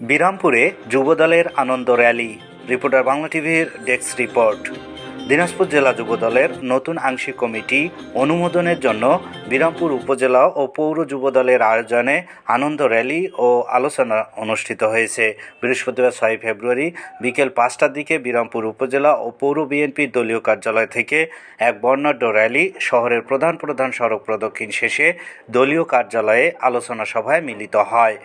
বিরামপুরে যুবদলের আনন্দ rally. Reporter Bangla টিভির desk report. Dinajpur জেলা যুবদলের নতুন আংশিক কমিটি অনুমোদনের জন্য বিরামপুর উপজেলা ও পৌর যুবদলের আয়োজনে আনন্দ র্যালি ও আলোচনা অনুষ্ঠিত হয়েছে। বৃহস্পতিবার ছয় ফেব্রুয়ারি বিকেল পাঁচটার দিকে বিরামপুর উপজেলা ও পৌর বিএনপির দলীয় কার্যালয় থেকে এক বর্ণাঢ্য র্যালি শহরের প্রধান প্রধান সড়ক প্রদক্ষিণ শেষে দলীয় কার্যালয়ে আলোচনা সভায় মিলিত হয়।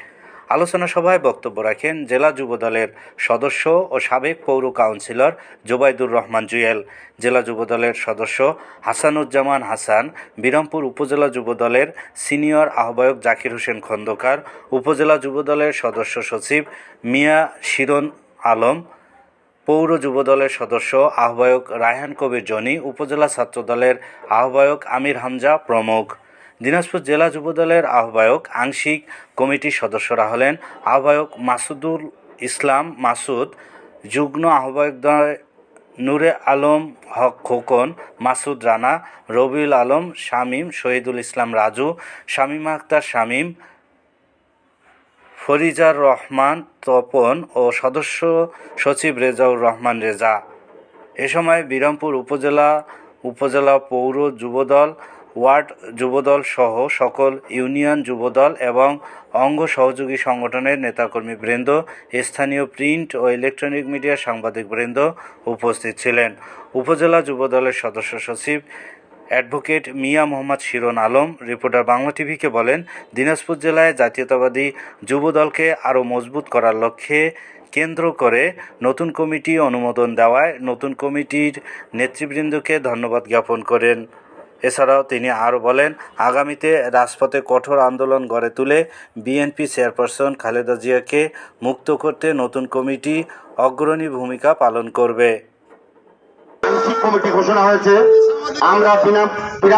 আলোচনা সভায় বক্তব্য রাখেন জেলা যুবদলের সদস্য ও সাবেক পৌর কাউন্সিলর জোবাইদুর রহমান জুয়েল, জেলা যুবদলের সদস্য হাসানুজ্জামান হাসান, বিরামপুর উপজেলা যুবদলের সিনিয়র আহ্বায়ক জাকির হোসেন খন্দকার, উপজেলা যুবদলের সদস্য সচিব মিয়া শিরন আলম, পৌর যুবদলের সদস্য আহ্বায়ক রায়হান কবির জনি, উপজেলা ছাত্রদলের আহ্বায়ক আমির হামজা প্রমুখ। দিনাজপুর জেলা যুবদলের আহ্বায়ক আংশিক কমিটির সদস্যরা হলেন আহ্বায়ক মাসুদুল ইসলাম মাসুদ, যুগ্ম আহ্বায়ক নূরে আলম হক খোকন, মাসুদ রানা, রবিউল আলম, শামীম, শহীদুল ইসলাম রাজু, শামীম আক্তার, শামীম ফরিজার রহমান, তপন ও সদস্য সচিব রেজাউর রহমান রেজা। এ সময় বিরামপুর উপজেলা উপজেলা পৌর যুবদল ওয়ার্ড যুবদল সহ সকল ইউনিয়ন যুবদল এবং অঙ্গ সহযোগী সংগঠনের নেতাকর্মী বৃন্দ, স্থানীয় প্রিন্ট ও ইলেকট্রনিক মিডিয়া সাংবাদিক বৃন্দ উপস্থিত ছিলেন। উপজেলা যুবদলের সদস্য সচিব অ্যাডভোকেট মিয়া মোহাম্মদ শিরন আলম, রিপোর্টার বাংলা টিভিকে বলেন, দিনাজপুর জেলায় জাতীয়তাবাদী যুবদলকে আরও মজবুত করার লক্ষ্যে কেন্দ্র করে নতুন কমিটি অনুমোদন দেওয়ায় নতুন কমিটির নেতৃবৃন্দকে ধন্যবাদ জ্ঞাপন করেন। এছাড়াও তিনি আরও বলেন, আগামীতে রাজপথে কঠোর আন্দোলন গড়ে তুলে বিএনপি চেয়ারপারসন খালেদা জিয়াকে মুক্ত করতে নতুন কমিটি অগ্রণী ভূমিকা পালন করবে। কমিটি ঘোষণা হয়েছে, আমরা বিনা